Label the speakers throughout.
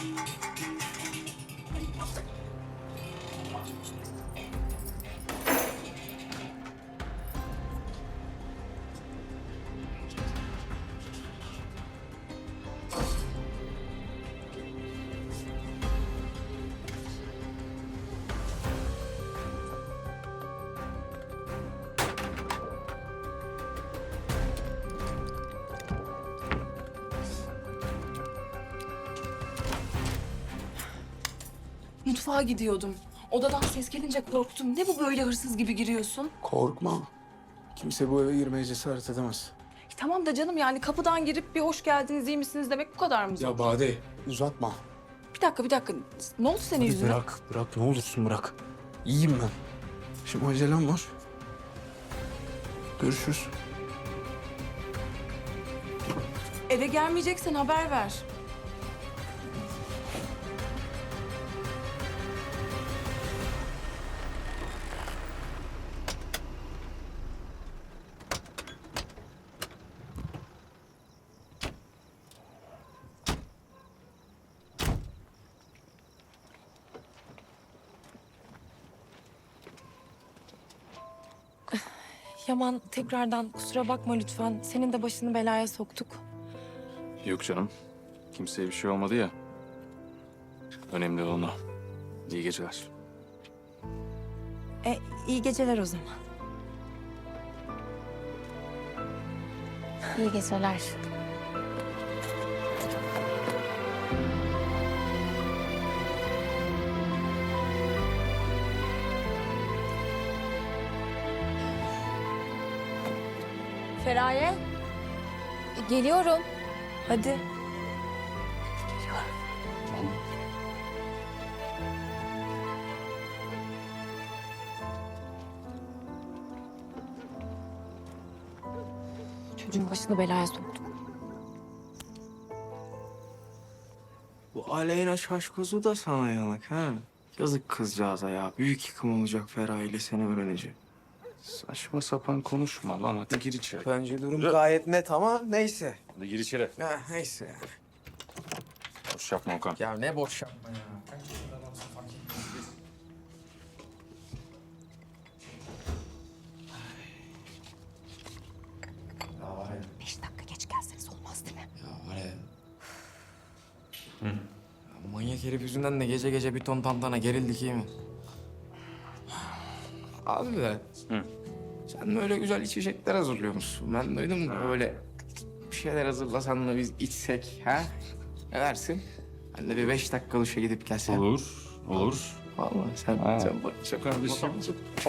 Speaker 1: Thank you. Mutfağa gidiyordum. Odadan ses gelince korktum. Ne bu böyle hırsız gibi giriyorsun?
Speaker 2: Korkma. Kimse bu eve girmeye cesaret edemez.
Speaker 1: E, tamam da canım yani kapıdan girip bir hoş geldiniz, iyi misiniz demek bu kadar mı zor?
Speaker 2: Ya Bade uzatma.
Speaker 1: Bir dakika, bir dakika. Ne oldu senin
Speaker 2: Hadi
Speaker 1: yüzüne?
Speaker 2: bırak, bırak ne olursun bırak. İyiyim ben. Şimdi acelem var. Görüşürüz.
Speaker 1: Eve gelmeyeceksen haber ver.
Speaker 3: Yaman tekrardan kusura bakma lütfen. Senin de başını belaya soktuk.
Speaker 4: Yok canım. Kimseye bir şey olmadı ya. Önemli olan o. İyi geceler.
Speaker 3: E, iyi geceler o zaman.
Speaker 5: İyi geceler.
Speaker 3: Feraye.
Speaker 5: Geliyorum.
Speaker 3: Hadi. Çocuğun başını belaya soktuk.
Speaker 6: Bu Aleyna Şaşkoz'u da sana yanık ha. Yazık kızcağıza ya. Büyük yıkım olacak Feraye ile seni öğrenince.
Speaker 4: Saçma sapan konuşma lan. Hadi gir içeri.
Speaker 6: Bence durum gayet net ama neyse.
Speaker 4: Hadi gir içeri.
Speaker 6: Ha, neyse yani.
Speaker 4: Boş yapma Okan.
Speaker 6: Ya ne boş yapma ya.
Speaker 3: Beş dakika geç gelseniz olmaz değil mi?
Speaker 6: Ya var ya. Ya manyak herif yüzünden de gece gece bir ton tantana gerildik iyi mi? Abi be.
Speaker 4: Hı.
Speaker 6: Sen böyle güzel içecekler hazırlıyormuşsun. Ben duydum da böyle bir şeyler hazırlasan da biz içsek ha? Ne dersin? Ben de bir beş dakika duşa gidip gelsem.
Speaker 4: Olur. Olur.
Speaker 6: Vallahi sen,
Speaker 4: Ha.
Speaker 6: sen bak çok kardeşim.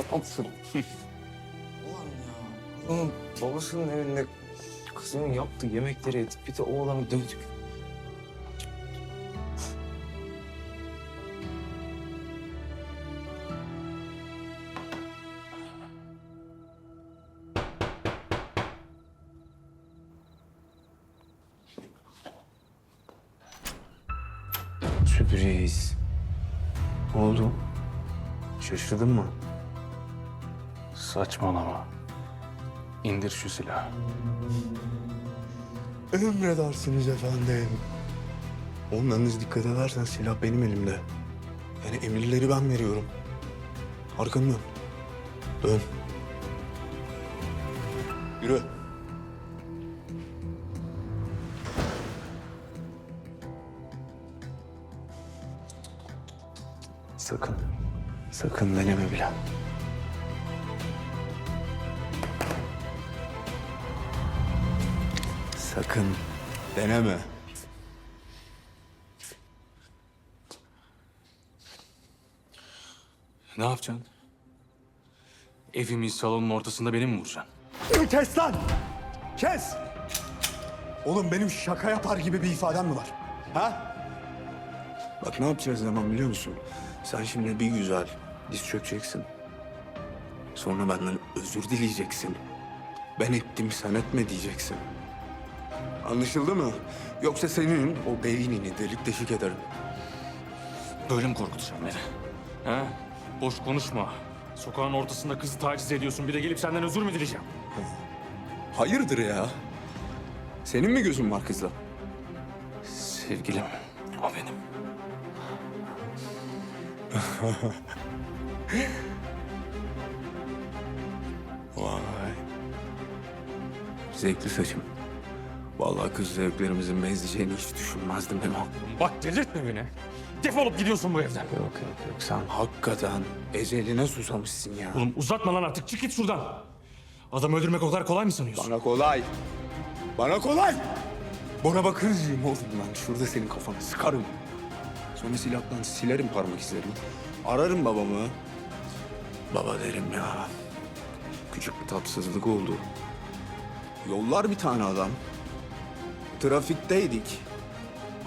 Speaker 6: Adamsın. Ulan ya. Babasının evinde kızının yaptığı yemekleri edip bir de oğlanı dövdük.
Speaker 2: Sürpriz. Ne oldu? Şaşırdın mı?
Speaker 4: Saçmalama. İndir şu silahı.
Speaker 2: Emredersiniz efendim. Yalnız dikkat edersen silah benim elimde. Yani emirleri ben veriyorum. Arkanı dön. Dön. Yürü. Sakın. Sakın deneme bile. Sakın deneme.
Speaker 4: Ne yapacaksın? Evimiz salonun ortasında beni mi vuracaksın?
Speaker 2: Kes lan! Kes! Oğlum benim şaka yapar gibi bir ifadem mi var? Ha? Bak ne yapacağız zaman biliyor musun? Sen şimdi bir güzel diz çökeceksin. Sonra benden özür dileyeceksin. Ben ettim sen etme diyeceksin. Anlaşıldı mı? Yoksa senin o beynini delik deşik ederim.
Speaker 4: Böyle mi korkutacaksın beni? Ha? Boş konuşma. Sokağın ortasında kızı taciz ediyorsun. Bir de gelip senden özür mü dileyeceğim?
Speaker 2: Hayırdır ya? Senin mi gözün var kızla?
Speaker 4: Sevgilim,
Speaker 7: O benim.
Speaker 2: Vay. Zevkli saçım. Vallahi kız zevklerimizin benzeyeceğini hiç düşünmezdim Memo.
Speaker 7: Bak delirtme beni. Defolup gidiyorsun bu evden.
Speaker 2: Yok yok yok sen hakikaten ezeline susamışsın ya.
Speaker 7: Oğlum uzatma lan artık. Çık git şuradan. Adam öldürmek o kadar kolay mı sanıyorsun?
Speaker 2: Bana kolay. Bana kolay. Bana bakırcıyım oğlum ben. Şurada senin kafanı sıkarım. Sonra silahla silerim parmak izlerini. Ararım babamı. Baba derim ya. Küçük bir tatsızlık oldu. Yollar bir tane adam. Trafikteydik.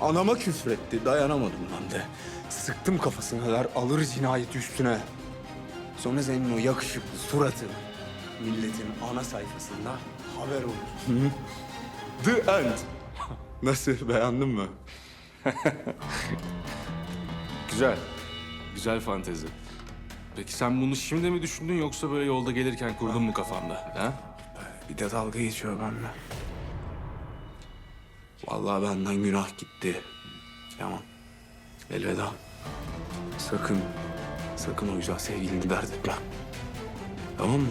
Speaker 2: Anama küfretti. Dayanamadım ben de. Sıktım kafasına der alır cinayeti üstüne. Sonra senin o yakışıklı suratın milletin ana sayfasında haber olur. The end. Nasıl beğendin mi?
Speaker 7: Güzel. Güzel fantezi. Peki sen bunu şimdi mi düşündün yoksa böyle yolda gelirken kurdun mu kafanda? Ha?
Speaker 2: Bir de dalga geçiyor benimle. Vallahi benden günah gitti. Tamam. Elveda. Sakın, sakın o güzel sevgilini dert etme. Tamam mı?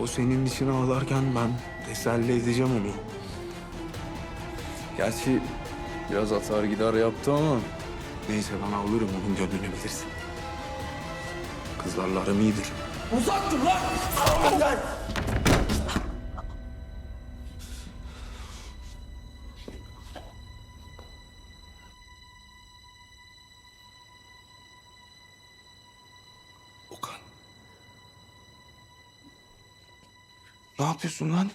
Speaker 2: O senin için ağlarken ben teselli edeceğim onu. Gerçi biraz atar gider yaptı ama... Neyse ben alırım onun gönlünü bilirsin. Kızlarla aram iyidir. Okan. Ne yapıyorsun lan?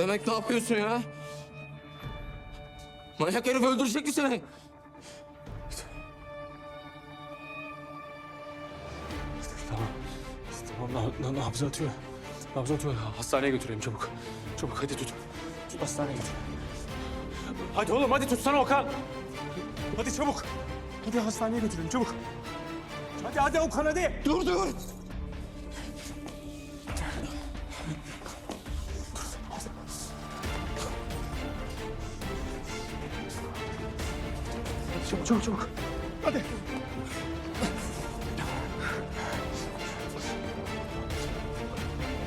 Speaker 6: Demek ne yapıyorsun ya? Manyak herif öldürecek mi seni?
Speaker 7: Tamam, na- na- nabzı atıyor. Nabzı atıyor. Hastaneye götürelim çabuk. Çabuk hadi tut. Tut hastaneye götür. Hadi oğlum hadi tutsana Okan. Hadi çabuk. Hadi hastaneye götürelim çabuk. Hadi hadi Okan hadi.
Speaker 2: Dur dur.
Speaker 7: Çabuk çabuk çabuk. Hadi.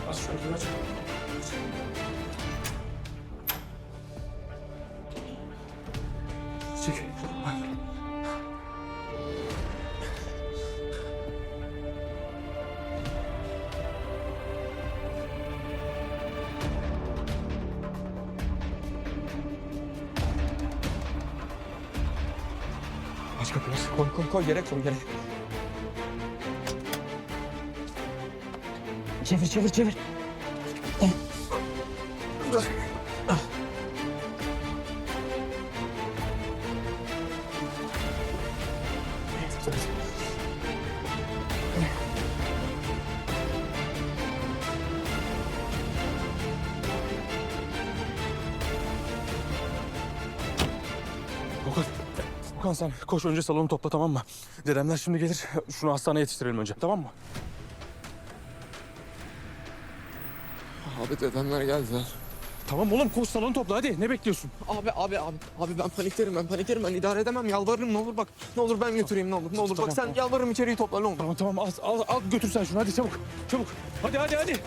Speaker 7: Aç şöyle aç. Çek. Aç kapıyı. aç.
Speaker 6: Koy koy koy yere koy yere. Çevir çevir çevir.
Speaker 7: Okan. Okan sen koş önce salonu topla tamam mı? Dedemler şimdi gelir. Şunu hastaneye yetiştirelim önce tamam mı?
Speaker 6: Abi dedemler geldiler.
Speaker 7: Tamam oğlum koş salonu topla hadi. Ne bekliyorsun?
Speaker 6: Abi abi abi abi ben paniklerim ben paniklerim ben idare edemem yalvarırım ne olur bak ne olur ben götüreyim ne olur ne olur
Speaker 7: Tamam,
Speaker 6: bak sen
Speaker 7: tamam.
Speaker 6: yalvarırım içeriği topla ne olur.
Speaker 7: Tamam tamam al, al, al götür sen şunu hadi çabuk. Çabuk. Hadi hadi hadi.